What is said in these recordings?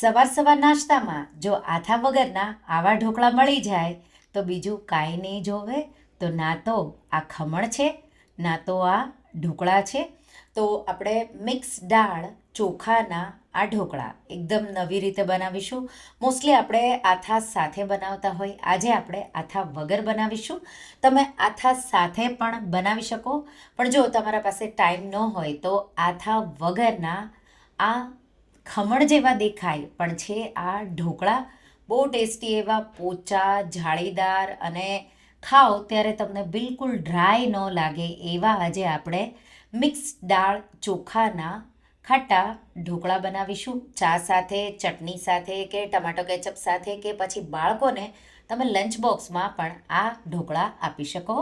સવાર સવાર નાસ્તામાં જો આથા વગરના આવા ઢોકળા મળી જાય, તો બીજું કાંઈ નહીં જોવે. તો ના તો આ ખમણ છે, ના તો આ ઢોકળા છે. તો આપણે મિક્સ દાળ, ચોખાના આ ઢોકળા એકદમ નવી રીતે બનાવીશું. મોસ્ટલી આપણે આથા સાથે બનાવતા હોય. આજે આપણે આથા વગર બનાવીશું. તમે આથા સાથે પણ બનાવી શકો. પણ જો તમારા પાસે ટાઈમ ન હોય, તો આથા વગરના આ ખમણ જેવા દેખાય, પણ છે આ ઢોકળા. બહુ ટેસ્ટી એવા પોચા, જાળીદાર અને ખાઓ ત્યારે તમને બિલકુલ ડ્રાય ન લાગે એવા આજે આપણે મિક્સ દાળ ચોખાના ખાટા ઢોકળા બનાવીશું. ચા સાથે, ચટણી સાથે કે ટમાટો કેચઅપ સાથે કે પછી બાળકોને તમે લંચ બોક્સમાં પણ આ ઢોકળા આપી શકો.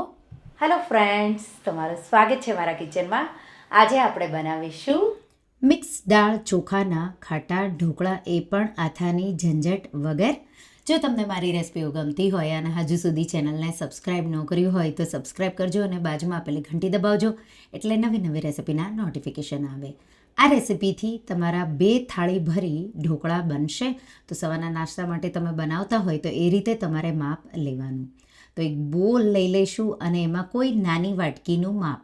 હેલો ફ્રેન્ડ્સ તમારું સ્વાગત છે મારા કિચનમાં આજે આપણે બનાવીશું મિક્સ દાળ, ચોખાના ખાટા, ઢોકળા એ પણ આથાની ઝંઝટ વગર. જો તમને મારી રેસિપીઓ ગમતી હોય અને હજુ સુધી ચેનલને સબસ્ક્રાઇબ ન કર્યું હોય તો સબસ્ક્રાઇબ કરજો અને બાજુમાં આપેલી ઘંટી દબાવજો એટલે નવી નવી રેસિપીના નોટિફિકેશન આવે. આ રેસિપીથી તમારા બે થાળી ભરી ઢોકળા બનશે. તો સવારના નાસ્તા માટે તમે બનાવતા હોય તો એ રીતે તમારે માપ લેવાનું. તો એક બોલ લઈ લઈશું અને એમાં કોઈ નાની વાટકીનું માપ.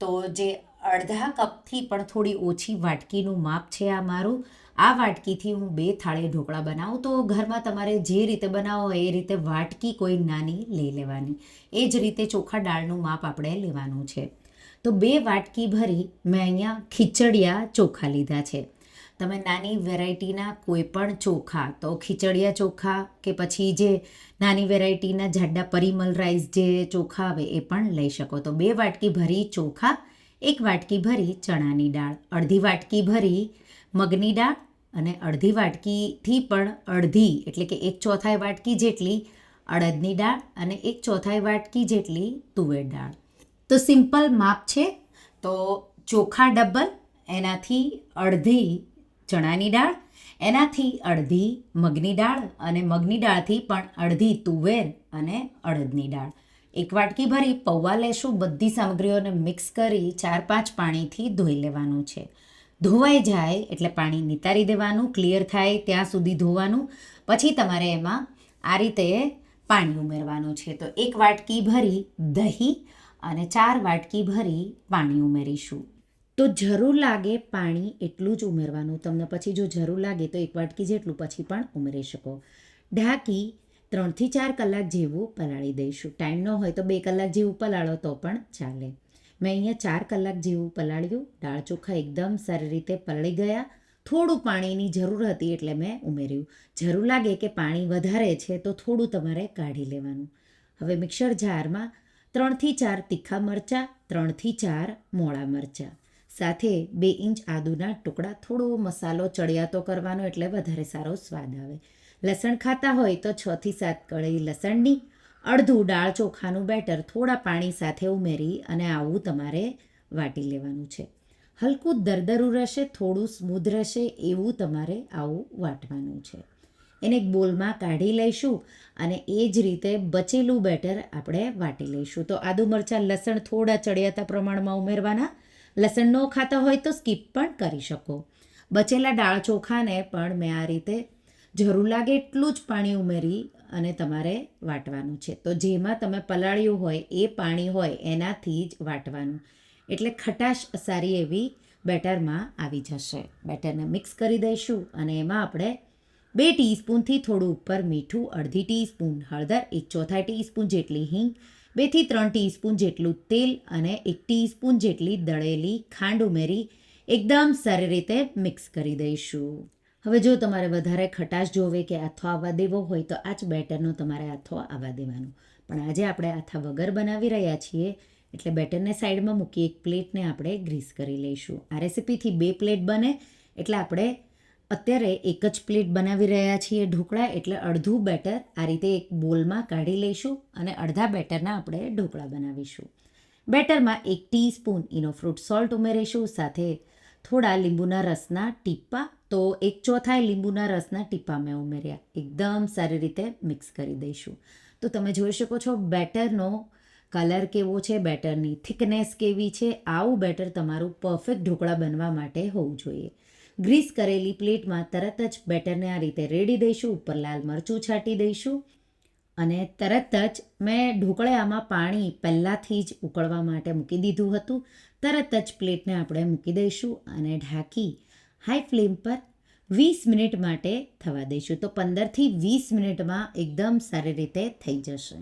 તો જે અડધા કપથી પણ થોડી ઓછી વાટકીનું માપ છે આ મારું. આ વાટકીથી હું બે થાળી ઢોકળા બનાવું તો ઘરમાં તમારે જે રીતે બનાવો એ રીતે વાટકી કોઈ નાની લઈ લેવાની. એ જ રીતે ચોખા દાળનું માપ આપણે લેવાનું છે. તો બે વાટકી ભરી મેં અહીંયા ખીચડિયા ચોખા લીધા છે. તમે નાની વેરાયટીના કોઈ પણ ચોખા, તો ખીચડિયા ચોખા કે પછી જે નાની વેરાયટીના જાડા પરિમલ રાઈસ જે ચોખા આવે એ પણ લઈ શકો. તો બે વાટકી ભરી ચોખા એક વાટકી ભરી ચણાની દાળ, અડધી વાટકી ભરી મગની દાળ અને અડધી વાટકીથી પણ અડધી, એટલે કે એક ચોથાઈ વાટકી જેટલી અડદની દાળ અને એક ચોથાઈ વાટકી જેટલી તુવેર દાળ. તો સિમ્પલ માપ છે. તો ચોખા ડબલ, એનાથી અડધી ચણાની દાળ, એનાથી અડધી મગની દાળ અને મગની દાળથી પણ અડધી તુવેર અને અડદની દાળ. એક વાટકી ભરી પૌવા લેશું, બધી સામગ્રીઓને મિક્સ કરી ચાર પાંચ પાણીથી ધોઈ લેવાનું છે. ધોવાઈ જાય એટલે પાણી નિતારી દેવાનું, ક્લિયર થાય ત્યાં સુધી ધોવાનું. પછી તમારે એમાં આ રીતે પાણી ઉમેરવાનું છે. તો એક વાટકી ભરી દહીં અને ચાર વાટકી ભરી પાણી ઉમેરીશું. તો જરૂર લાગે પાણી એટલું જ ઉમેરવાનું. તમને પછી જો જરૂર લાગે તો એક વાટકી જેટલું પછી પણ ઉમેરી શકો. ઢાંકી ત્રણથી ચાર કલાક જેવું પલાળી દઈશું. ટાઈમ ન હોય તો બે કલાક જેવું પલાળો તો પણ ચાલે. મેં અહીંયા ચાર કલાક જેવું પલાળ્યું. દાળ ચોખા એકદમ સારી રીતે પલળી ગયા. થોડું પાણીની જરૂર હતી એટલે મેં ઉમેર્યું. જરૂર લાગે કે પાણી વધારે છે તો થોડું તમારે કાઢી લેવાનું. હવે મિક્સર જારમાં ત્રણથી ચાર તીખા મરચાં, ત્રણથી ચાર મોળા મરચાં. સાથે બે ઇંચ આદુના ટુકડા. થોડો મસાલો ચડિયાતો કરવાનો એટલે વધારે સારો સ્વાદ આવે. લસણ ખાતા હોય તો છથી સાત કળી લસણની, અડધું દાળ ચોખાનું બેટર થોડા પાણી સાથે ઉમેરી અને આવું તમારે વાટી લેવાનું છે. હલકું દરદરું રહેશે, થોડું સ્મૂધ રહેશે, એવું તમારે આવું વાટવાનું છે. એને એક બોલમાં કાઢી લઈશું અને એ જ રીતે બચેલું બેટર આપણે વાટી લઈશું. તો આદુ મરચાં, લસણ થોડા ચડિયાતા પ્રમાણમાં ઉમેરવાના. લસણ ન ખાતા હોય તો સ્કીપ પણ કરી શકો. બચેલા દાળ ચોખાને પણ મેં આ રીતે જરૂર લાગે એટલું જ પાણી ઉમેરી અને તમારે વાટવાનું છે. તો જેમાં તમે પલાળ્યું હોય, એ પાણી હોય, એનાથી જ વાટવાનું. એટલે ખટાશ સારી એવી બેટરમાં આવી જશે. બેટરને મિક્સ કરી દઈશું અને એમાં આપણે બે ટીસ્પૂનથી થોડું ઉપર મીઠું, અડધી ટીસ્પૂન, હળદર, એક ચોથાઈ ટીસ્પૂન જેટલી હિંગ, બેથી ત્રણ ટીસ્પૂન જેટલું તેલ અને એક ટીસ્પૂન જેટલી દળેલી ખાંડ ઉમેરી એકદમ સારી રીતે મિક્સ કરી દઈશું. હવે જો તમારે વધારે ખટાશ જોવે કે આથો આવવા દેવો હોય તો આ જ બેટરનો તમારે આથો આવવા દેવાનો. પણ આજે આપણે આથા વગર બનાવી રહ્યા છીએ, એટલે બેટરને સાઈડમાં મૂકી એક પ્લેટને આપણે ગ્રીસ કરી લઈશું. આ રેસીપીથી બે પ્લેટ બને, એટલે આપણે અત્યારે એક જ પ્લેટ બનાવી રહ્યા છીએ ઢોકળા, એટલે અડધું બેટર આ રીતે એક બોલમાં કાઢી લઈશું અને અડધા બેટરના આપણે ઢોકળા બનાવીશું. બેટરમાં એક ટીસ્પૂન ઇનો ફ્રૂટ સોલ્ટ ઉમેરીશું, સાથે થોડા લીંબુના રસના ટીપા તો એક ચોથાઈ લીંબુના રસના ટીપા મેં ઉમેર્યા. એકદમ સારી રીતે મિક્સ કરી દઈશું. તો તમે જોઈ શકો છો, બેટરનો કલર કેવો છે, બેટરની થિકનેસ કેવી છે, આવું બેટર તમારું પરફેક્ટ ઢોકળા બનવા માટે હોવું જોઈએ. ગ્રીસ કરેલી પ્લેટમાં તરત જ બેટરને આ રીતે રેડી દઈશું, ઉપર લાલ મરચું છાંટી દઈશું અને તરત જ મેં ઢોકળામાં પાણી પહેલાંથી જ ઉકળવા માટે મૂકી દીધું હતું. તરત જ પ્લેટને આપણે મૂકી દઈશું અને ઢાંકી હાઈ ફ્લેમ પર વીસ મિનિટ માટે થવા દઈશું. તો પંદરથી વીસ મિનિટમાં એકદમ સારી રીતે થઈ જશે.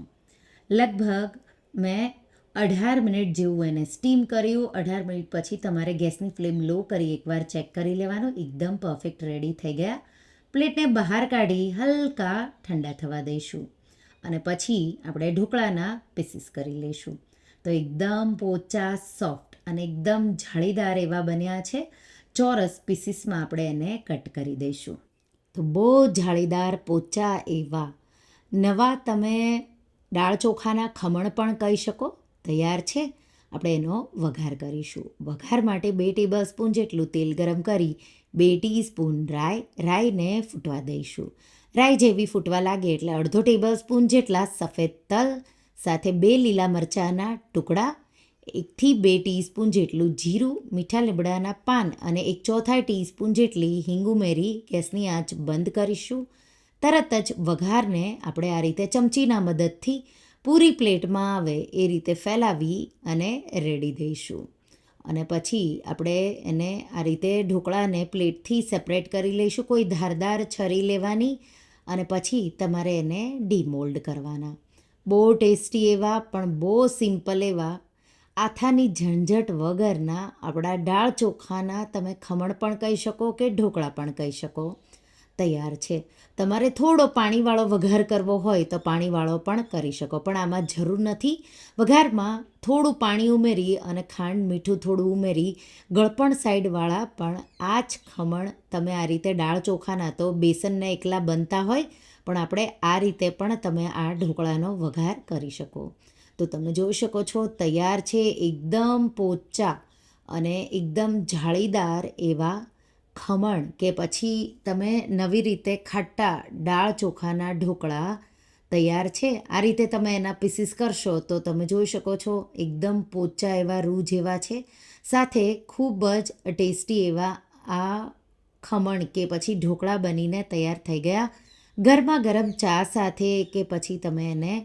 લગભગ મેં અઢાર મિનિટ જેવું એને સ્ટીમ કર્યું. અઢાર મિનિટ પછી તમારે ગેસની ફ્લેમ લો કરી એકવાર ચેક કરી લેવાનું. એકદમ પરફેક્ટ રેડી થઈ ગયા. પ્લેટને બહાર કાઢી હલકા ઠંડા થવા દઈશું. અને પછી આપણે ઢોકળાના પીસીસ કરી લઈશું. તો એકદમ પોચા સોફ્ટ અને એકદમ જાળીદાર એવા બન્યા છે. ચોરસ પીસીસમાં આપણે એને કટ કરી દઈશું. તો બહુ જાળીદાર પોચા એવા. નવા તમે દાળ ચોખાના ખમણ પણ કહી શકો. તૈયાર છે. આપણે એનો વઘાર કરીશું. વઘાર માટે બે ટેબલ સ્પૂન જેટલું તેલ ગરમ કરી બે ટીસ્પૂન રાઈ, રાઈને ફૂટવા દઈશું. રાઈ જેવી ફૂટવા લાગે એટલે અડધો ટેબલ સ્પૂન જેટલા સફેદ તલ, સાથે બે લીલા મરચાંના ટુકડા એકથી બે ટીસ્પૂન જેટલું જીરું, મીઠા લીમડાના પાન અને એક ચોથાઈ ટીસ્પૂન જેટલી હિંગ ઉમેરી ગેસની આંચ બંધ કરીશું. તરત જ વઘારને આપણે આ રીતે ચમચીના મદદથી પૂરી પ્લેટમાં આવે એ રીતે ફેલાવી અને રેડી દઈશું. અને પછી આપણે એને આ રીતે ઢોકળાને પ્લેટથી સેપરેટ કરી લઈશું, કોઈ ધારદાર છરી લેવાની. અને પછી તમારે એને ડીમોલ્ડ કરવાના. બહુ ટેસ્ટી એવા, પણ બહુ સિમ્પલ એવા આથાની ઝંઝટ વગરના આપણા દાળ ચોખાના તમે ખમણ પણ કહી શકો કે ઢોકળા પણ કહી શકો. તૈયાર છે. તમારે થોડો પાણીવાળો વઘાર કરવો હોય તો પાણીવાળો પણ કરી શકો. પણ આમાં જરૂર નથી. વઘારમાં થોડું પાણી ઉમેરી અને ખાંડ મીઠું થોડું ઉમેરી ગળપણ સાઈડવાળા પણ આ જ ખમણ તમે આ રીતે દાળ ચોખાના તો બેસનને એકલા બનતા હોય પણ આપણે આ રીતે પણ તમે આ ઢોકળાનો વઘાર કરી શકો. તો તમે જોઈ શકો છો, તૈયાર છે એકદમ પોચા અને એકદમ જાળીદાર એવા ખમણ કે પછી તમે નવી રીતે ખાટા દાળ ચોખાના ઢોકળા તૈયાર છે. આ રીતે તમે એના પીસીસ કરશો તો તમે જોઈ શકો છો એકદમ પોચા એવા રૂ જેવા છે. સાથે ખૂબ જ ટેસ્ટી એવા આ ખમણ કે પછી ઢોકળા બનીને તૈયાર થઈ ગયા. ગરમા ગરમ ચા સાથે કે પછી તમે એને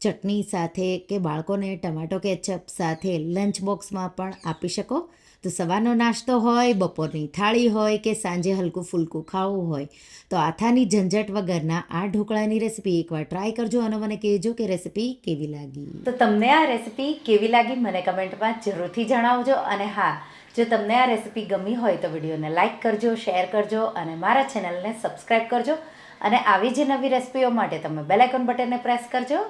ચટણી સાથે કે બાળકોને ટમાટો કેચઅપ સાથે લંચ બોક્સમાં પણ આપી શકો. તો સવારનો નાસ્તો હોય, બપોરની થાળી હોય કે સાંજે હલકું ફૂલકું ખાવું હોય, તો આથાની ઝંઝટ વગરના આ ઢોકળાની રેસીપી એકવાર ટ્રાય કરજો અને મને કહેજો કે રેસીપી કેવી લાગી. તો તમને આ રેસીપી કેવી લાગી મને કમેન્ટમાં જરૂરથી જણાવજો. અને હા, જો તમને આ રેસીપી ગમી હોય તો વિડીયોને લાઇક કરજો, શેર કરજો અને મારા ચેનલને સબસ્ક્રાઈબ કરજો. અને આવી જ નવી રેસિપીઓ માટે તમે બેલ આઇકોન બટનને પ્રેસ કરજો.